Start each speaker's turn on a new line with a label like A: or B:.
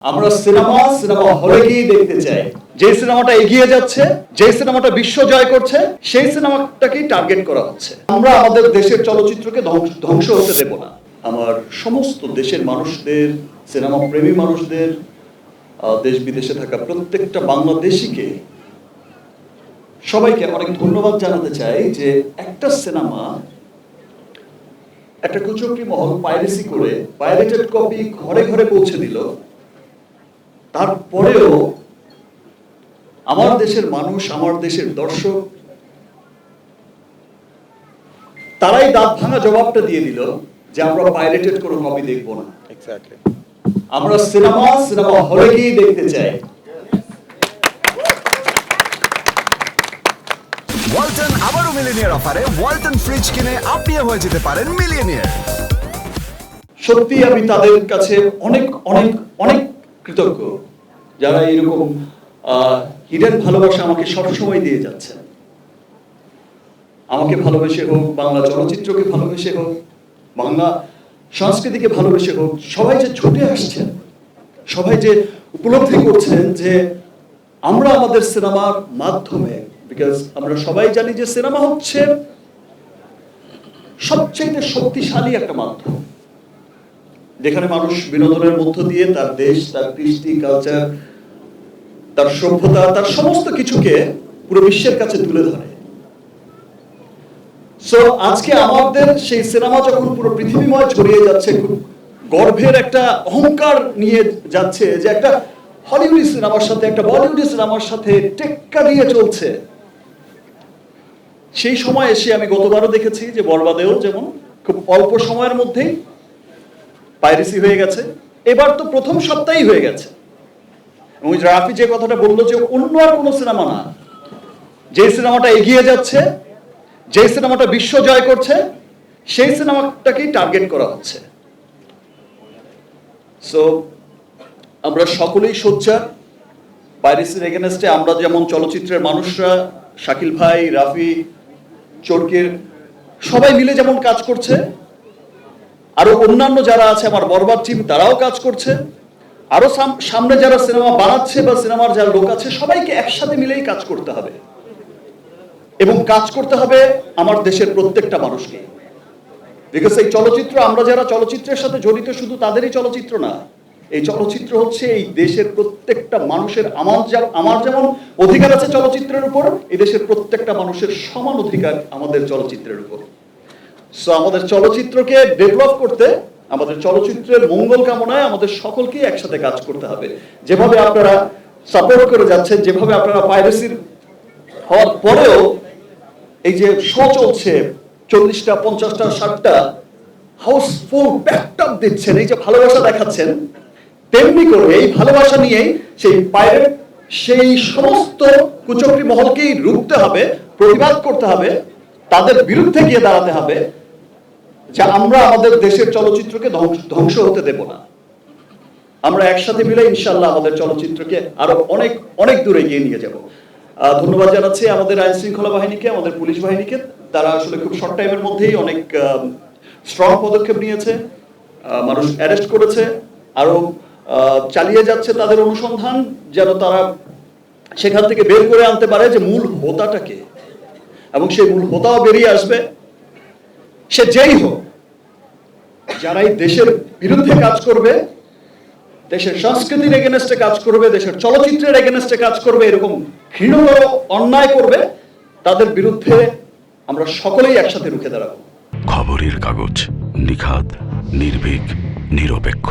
A: আমরা cinema cinema হলে গিয়ে দেখতে চাই। যে সিনেমাটা এগিয়ে যাচ্ছে, যে সিনেমাটা বিশ্ব জয় করছে, সেই সিনেমাটাকেই টার্গেট করা হচ্ছে। আমরা আমাদের দেশের চলচ্চিত্রকে ধ্বংস- হতে দেব না। আমার সমস্ত দেশের মানুষদের, সিনেমা প্রেমী মানুষদের দেশ বিদেশে থাকা প্রত্যেকটা বাংলাদেশিকে সবাইকে অনেক ধন্যবাদ জানাতে চাই যে একটা সিনেমা, একটা কুচক্রি মহল পাইরেসি করে পাইরেটেড কপি ঘরে ঘরে পৌঁছে দিল। তারপরেও আমার দেশের মানুষ আমার দেশের দর্শক তারাই দাঁত ভাঙা জবাবটা দিয়ে দিল যে আমরা পাইরেটেড কোনো কপি দেখব না। আমরা সিনেমা সিনেমা হলে গিয়ে দেখতে চাই।
B: ওয়ালটন আবারও মিলিনিয়ার অফারে ওয়ালটন ফ্রিজ কিনে আপনিও হয়ে যেতে পারেন মিলিয়নিয়ার।
A: সত্যি আমি তাদের কাছে অনেক অনেক অনেক কৃতজ্ঞ, যারা এরকম হিডেন ভালোবাসা আমাকে সবসময় দিয়ে যাচ্ছেন। আমাকে ভালোবেসে হোক, বাংলা চলচ্চিত্রকে ভালোবেসে হোক, বাংলা সংস্কৃতিকে ভালোবেসে হোক, সবাই যে ছুটে আসছেন, সবাই যে উপলব্ধি করছেন যে আমরা আমাদের সিনেমার মাধ্যমে বিকজ আমরা সবাই জানি যে সিনেমা হচ্ছে সবচেয়ে শক্তিশালী একটা মাধ্যম। যেখানে মানুষ বিনোদনের মধ্য দিয়ে তার দেশ, তার কৃষ্টি কালচার তার সভ্যতা, তার সমস্ত কিছুকে পুরো বিশ্বের কাছে তুলে ধরে। আজকে আমাদের সেই সিনেমা যখন পুরো পৃথিবীময় ছড়িয়ে যাচ্ছে, খুব গর্বের একটা অহংকার নিয়ে যাচ্ছে যে একটা হলিউডি সিনেমার সাথে, একটা বলিউডি সিনেমার সাথে টেক্কা দিয়ে চলছে। সেই সময় এসে আমি গতবারও দেখেছি যে বরবাদেও যেমন খুব অল্প সময়ের মধ্যেই পাইরেসি হয়ে গেছে। এবার তো প্রথম সপ্তাহেই হয়ে গেছে। এবং রাফি যে কথাটা বলল যে অন্য আর কোনো সিনেমা না। যে সিনেমাটা এগিয়ে যাচ্ছে, যে সিনেমাটা বিশ্ব জয় করছে, সেই সিনেমাটাকেই টার্গেট করা হচ্ছে। সো আমরা সকলেই সোচ্চার। পাইরেসির এগেনস্টে আমরা যেমন চলচ্চিত্রের মানুষরা, শাকিল ভাই, রাফি চরকির সবাই মিলে যেমন কাজ করছে আরও অন্যান্য যারা আছে আমার বরবার টিম তারাও কাজ করছে। আরও সাম- সামনে যারা সিনেমা বানাচ্ছে বা সিনেমার যারা লোক আছে, সবাইকে একসাথে মিলেই কাজ করতে হবে। এবং কাজ করতে হবে আমার দেশের প্রত্যেকটা মানুষকে। বিকজ এই চলচ্চিত্র, আমরা যারা চলচ্চিত্রের সাথে জড়িত, শুধু তাদেরই চলচ্চিত্র না, এই চলচ্চিত্র হচ্ছে এই দেশের প্রত্যেকটা মানুষের আমার আমার যেমন অধিকার আছে চলচ্চিত্রের উপর, এই দেশের প্রত্যেকটা মানুষের সমান অধিকার আমাদের চলচ্চিত্রের উপর। সো আমাদের চলচ্চিত্রকে ডেভেলপ করতে, আমাদের চলচ্চিত্রের মঙ্গল কামনায় আমাদের সকলকেই একসাথে কাজ করতে হবে। যেভাবে আপনারা সাপোর্ট করে যাচ্ছেন, যেভাবে আপনারা পাইরেসির হওয়ার পরেও এই যে শো চলছে, চল্লিশটা, পঞ্চাশটা, ষাটটা হাউসফুল ব্যাকটাপ দিচ্ছেন, এই যে ভালোবাসা দেখাচ্ছেন, তেমনি করে এই ভালোবাসা নিয়েই সেই পাইরেট সেই সমস্ত কুচক্রি মহলকেই রুখতে হবে, প্রতিবাদ করতে হবে, তাদের বিরুদ্ধে গিয়ে দাঁড়াতে হবে। যে আমরা আমাদের দেশের চলচ্চিত্রকে ধ্বংস- হতে দেব না। আমরা একসাথে মিলে ইনশাল্লাহ আমাদের চলচ্চিত্রকে আরও অনেক অনেক দূরে এগিয়ে নিয়ে যাব। ধন্যবাদ জানাচ্ছি আমাদের আইন শৃঙ্খলা বাহিনীকে, আমাদের পুলিশ বাহিনীকে। তারা আসলে খুব শর্ট টাইমের মধ্যেই অনেক স্ট্রং পদক্ষেপ নিয়েছে। মানুষ অ্যারেস্ট করেছে। আরও চালিয়ে যাচ্ছে তাদের অনুসন্ধান, যেন তারা সেখান থেকে বের করে আনতে পারে যে মূল হোতাটাকে। এবং সেই মূল হোতাও বেরিয়ে আসবে। সে যেই হোক, যারা এই দেশের বিরুদ্ধে কাজ করবে, দেশের সংস্কৃতির এগেনস্টে কাজ করবে, দেশের চলচ্চিত্রের এগেনস্টে কাজ করবে, এরকম ঘৃণতর অন্যায় করবে, তাদের বিরুদ্ধে আমরা সকলেই একসাথে রুখে দাঁড়াবো।
C: খবরের কাগজ নিখাদ, নির্ভীক, নিরপেক্ষ।